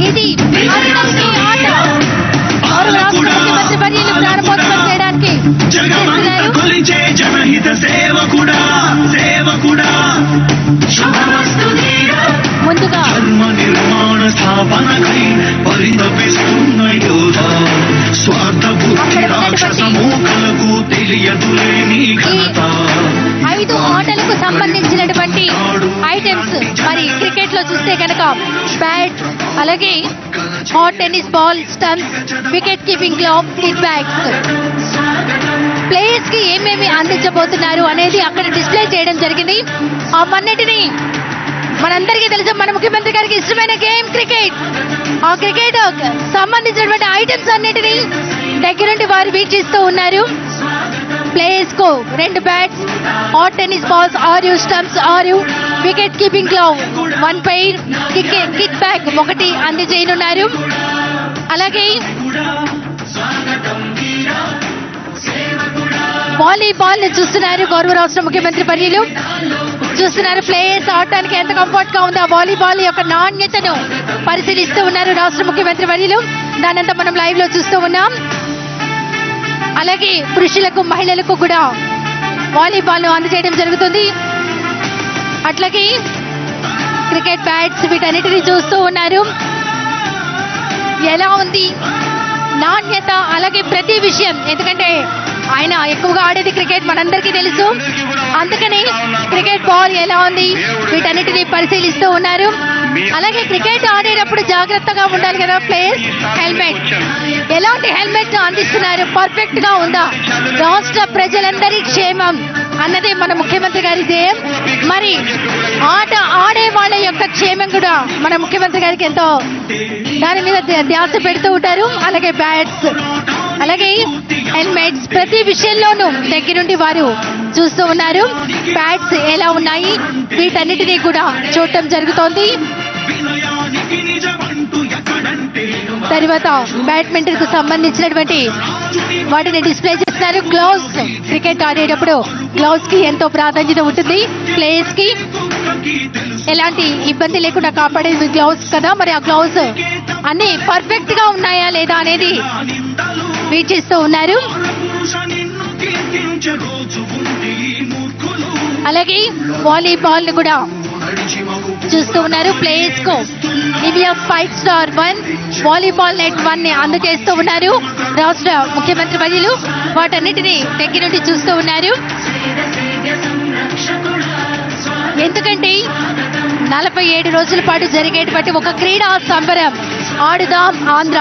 ఇది ప్రారంభోత్సవం చేయడానికి ముందుగా నిర్మాణ స్థాపనకై పరితపిస్తున్న యోధ స్వార్థ బుద్ధి రాక్షస మూకలకు తెలియదులే నీ లో చూస్తే కనుక బ్యాట్ అలాగే hard tennis ball stumps wicket కీపింగ్లో kit bags ప్లేయర్స్కి ఏమేమి అందించబోతున్నారు అనేది అక్కడ డిస్ప్లే చేయడం జరిగింది. అవన్నిటిని మనందరికీ తెలుసు మన ముఖ్యమంత్రి గారికి ఇష్టమైన గేమ్ క్రికెట్. ఆ క్రికెట్ సంబంధించినటువంటి ఐటమ్స్ దగ్గర దగ్గరుండి వారు వీక్షిస్తూ ఉన్నారు. ప్లేయర్స్కు రెండు బ్యాట్స్ ఆర్ టెన్నిస్ బాల్స్ ఆరు స్టంప్స్ ఆరు వికెట్ కీపింగ్లో వన్ పై కిక్ బ్యాక్ ఒకటి అందజేయనున్నారు అలాగే వాలీబాల్ని చూస్తున్నారు గౌరవ రాష్ట్ర ముఖ్యమంత్రి పర్యలు చూస్తున్నారు ప్లేయర్స్ ఆడటానికి ఎంత కంఫర్ట్గా ఉందో ఆ వాలీబాల్ యొక్క నాణ్యతను పరిశీలిస్తూ ఉన్నారు రాష్ట్ర ముఖ్యమంత్రి వర్యులు దానంతా మనం లైవ్లో చూస్తూ ఉన్నాం. అలాగే పురుషులకు మహిళలకు కూడా వాలీబాల్ అందజేయడం జరుగుతుంది. అట్లాగే క్రికెట్ బ్యాట్స్ వీటన్నిటిని చూస్తూ ఉన్నారు. ఎలా ఉంది? నాణ్యత అలాగే ప్రతి విషయం. ఎందుకంటే ఆయన ఎక్కువగా ఆడేది క్రికెట్ మనందరికీ తెలుసు. అందుకని క్రికెట్ బాల్ ఎలా ఉంది వీటన్నిటిని పరిశీలిస్తూ ఉన్నారు. అలాగే క్రికెట్ ఆడేటప్పుడు జాగ్రత్తగా ఉండాలి కదా ప్లేయర్స్? హెల్మెట్. ఎలాంటి హెల్మెట్ అందిస్తున్నారు? పర్ఫెక్ట్గా ఉందా? రాష్ట్ర ప్రజలందరి క్షేమం అన్నదే మన ముఖ్యమంత్రి గారి ధ్యేయం. మరి ఆట ఆడే వాళ్ళ యొక్క క్షేమం కూడా మన ముఖ్యమంత్రి గారికి ఎంతో దాని మీద ధ్యాస పెడుతూ ఉంటారు. అలాగే బ్యాట్స్ అలాగే హెల్మెట్స్ ప్రతి విషయంలోనూ దగ్గరుండి వారు చూస్తూ ఉన్నారు. బ్యాట్స్ ఎలా ఉన్నాయి? వీటన్నిటినీ కూడా చూడటం జరుగుతోంది. తర్వాత బ్యాడ్మింటన్కు సంబంధించినటువంటి వాటిని డిస్ప్లే చేస్తారు గ్లౌజ్ క్రికెట్ ఆడేటప్పుడు గ్లౌజ్కి ఎంతో ప్రాధాన్యత ఉంటుంది. ప్లేయర్స్కి ఎలాంటి ఇబ్బంది లేకుండా కాపాడేది గ్లౌజ్ కదా. మరి ఆ గ్లౌజ్ అన్ని పర్ఫెక్ట్గా ఉన్నాయా లేదా అనేది వీక్షిస్తూ ఉన్నారు. అలాగే వాలీబాల్ కూడా చూస్తూ ఉన్నారు ప్లేయర్స్కు Nivia five star one volleyball net వన్ని అందజేస్తూ ఉన్నారు. రాష్ట్ర ముఖ్యమంత్రి వర్యులు వాటన్నిటిని దగ్గర నుండి చూస్తూ ఉన్నారు. ఎందుకంటే నలభై ఏడు రోజుల పాటు జరిగేటువంటి ఒక క్రీడా సంబరం ఆడుదాం ఆంధ్ర.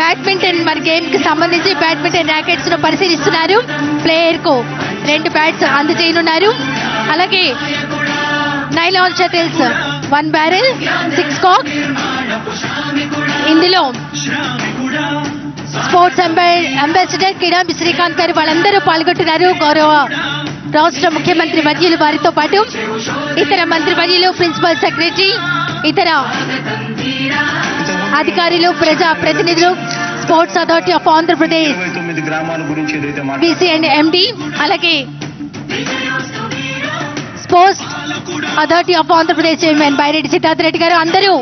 బ్యాడ్మింటన్ మరి గేమ్కి సంబంధించి బ్యాడ్మింటన్ ర్యాకెట్స్ను పరిశీలిస్తున్నారు. ప్లేయర్కు రెండు బ్యాట్స్ అందజేయనున్నారు అలాగే nylon shuttles one barrel six cock ఇందులో స్పోర్ట్స్ అంబా- అంబాసిడర్ కిడాంబి శ్రీకాంత్ గారు వాళ్ళందరూ పాల్గొంటున్నారు. గౌరవ రాష్ట్ర ముఖ్యమంత్రి వర్యులు వారితో పాటు ఇతర మంత్రి వర్యులు ప్రిన్సిపల్ సెక్రటరీ ఇతర అధికారులు ప్రజా ప్రతినిధులు sports authority of Andhra Pradesh BC and MD అలాగే post authority of Andhra Pradesh chairman Byreddy Siddhartha Reddy garu. అందరూ